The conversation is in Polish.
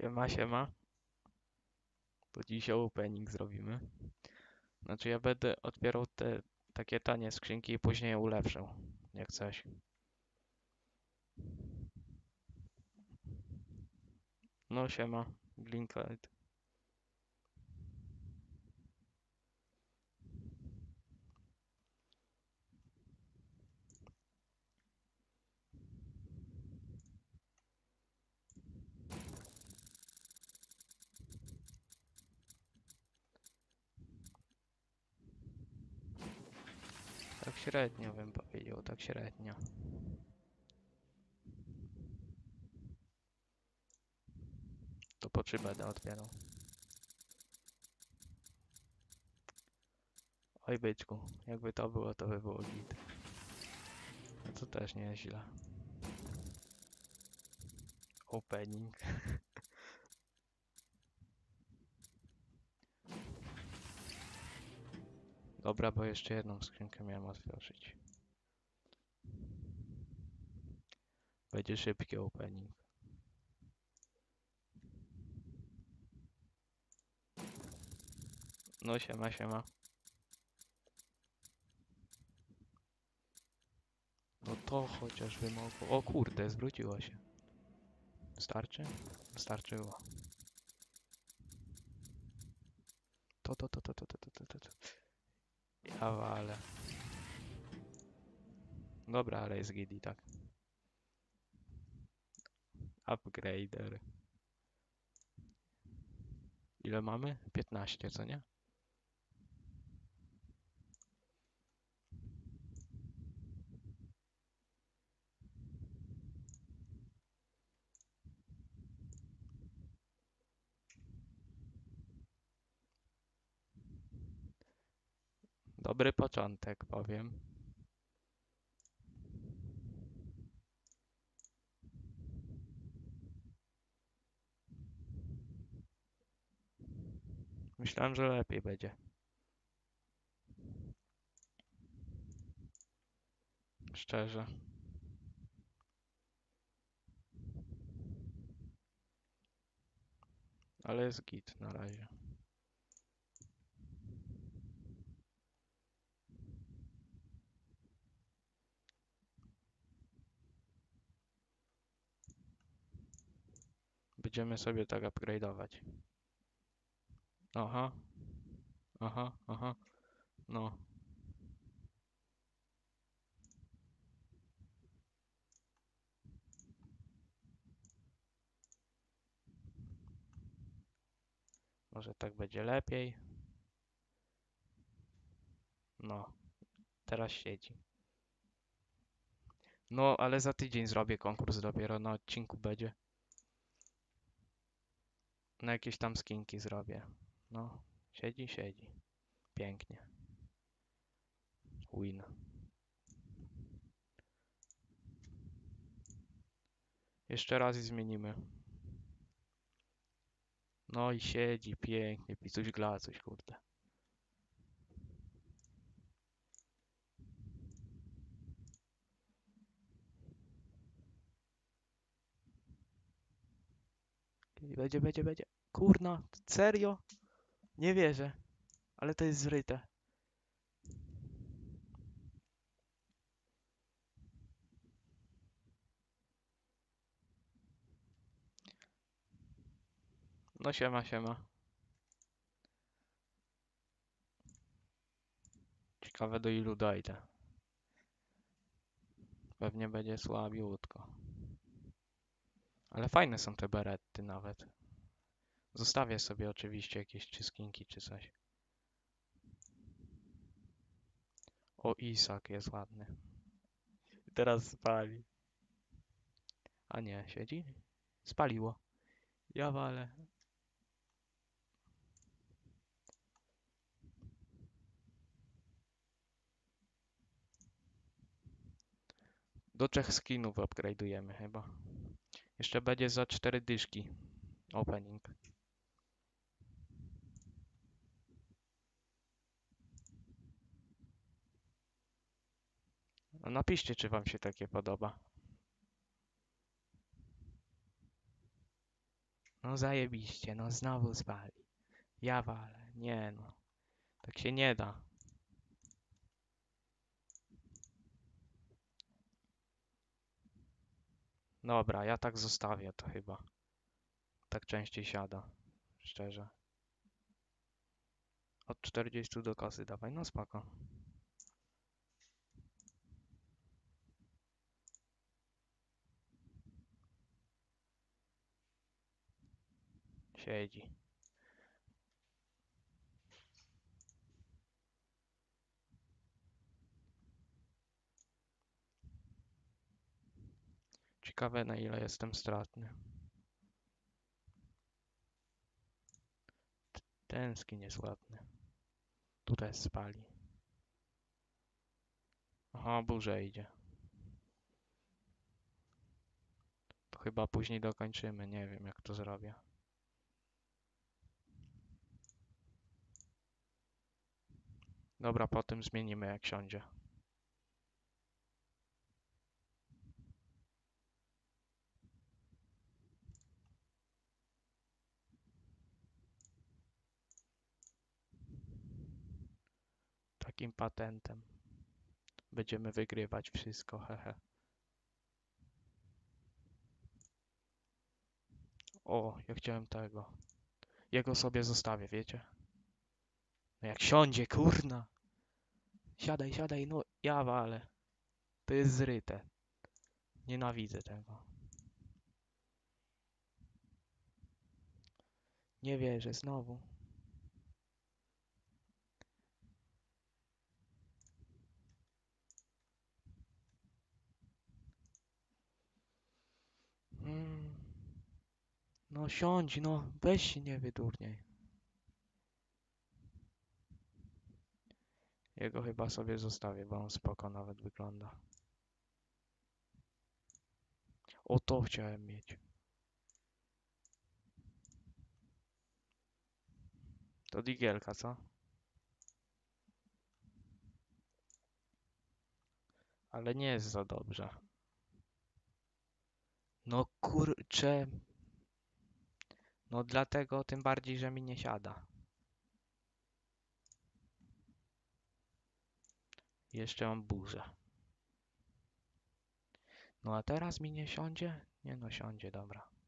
Siema, siema. To dzisiaj opening zrobimy. Znaczy ja będę otwierał te takie tanie skrzynki i później je ulepszał, jak coś. No siema, Glinklight. Tak średnio bym powiedział, tak średnio. To po trzy będę otwierał. Oj byczku, jakby to było, to by było git. No to też nie jest źle. Opening. Dobra, bo jeszcze jedną skrzynkę miałem otworzyć. Będzie szybki opening. No siema, siema. No to chociażby mogło. O kurde, zwróciło się. Starczy? Starczyło. To, to, to, to, to, to, to, to, to. To. Ja walę. Dobra, ale jest gidi, tak. Upgrader. Ile mamy? 15, co nie? Dobry początek, powiem. Myślałem, że lepiej będzie. Szczerze. Ale jest git na razie. Będziemy sobie tak upgrade'ować. Aha. Aha, aha. No. Może tak będzie lepiej. No. Teraz siedzi. No, ale za tydzień zrobię konkurs dopiero na odcinku będzie. Na jakieś tam skinki zrobię. No, siedzi, siedzi. Pięknie. Win. Jeszcze raz i zmienimy. No i siedzi pięknie. Picuś glacuś, kurde. Będzie, będzie, będzie. Kurna, serio? Nie wierzę. Ale to jest zryte. No siema, siema. Ciekawe do ilu dojdę. Pewnie będzie słabiutko. Ale fajne są te beretty nawet. Zostawię sobie oczywiście jakieś czy skinki czy coś. O, Isak jest ładny. Teraz spali. A nie, siedzi? Spaliło. Ja walę. Do trzech skinów upgrade'ujemy chyba. Jeszcze będzie za cztery dyszki. Opening. No napiszcie, czy wam się takie podoba. No zajebiście, no znowu spali. Ja walę, nie no. Tak się nie da. Dobra, ja tak zostawię to chyba. Tak częściej siada, szczerze. Od 40 do kasy dawaj, no spoko. Siedzi. Ciekawe na ile jestem stratny. T- Tęskni jest ładny. Tutaj spali. Aha, burza idzie. To chyba później dokończymy, nie wiem jak to zrobię. Dobra, potem zmienimy jak siądzie. Takim patentem. Będziemy wygrywać wszystko, hehe. O, ja chciałem tego. Jego sobie zostawię, wiecie? No jak siądzie, kurna! Siadaj, siadaj, no ja walę. To jest zryte. Nienawidzę tego. Nie wierzę, znowu. No siądź, no weź się nie wydurniaj. Jego chyba sobie zostawię, bo on spoko nawet wygląda. O to chciałem mieć. To digielka, co? Ale nie jest za dobrze. No kurcze. No dlatego tym bardziej, że mi nie siada. Jeszcze mam burzę. No a teraz mi nie siądzie? Nie no, siądzie, dobra.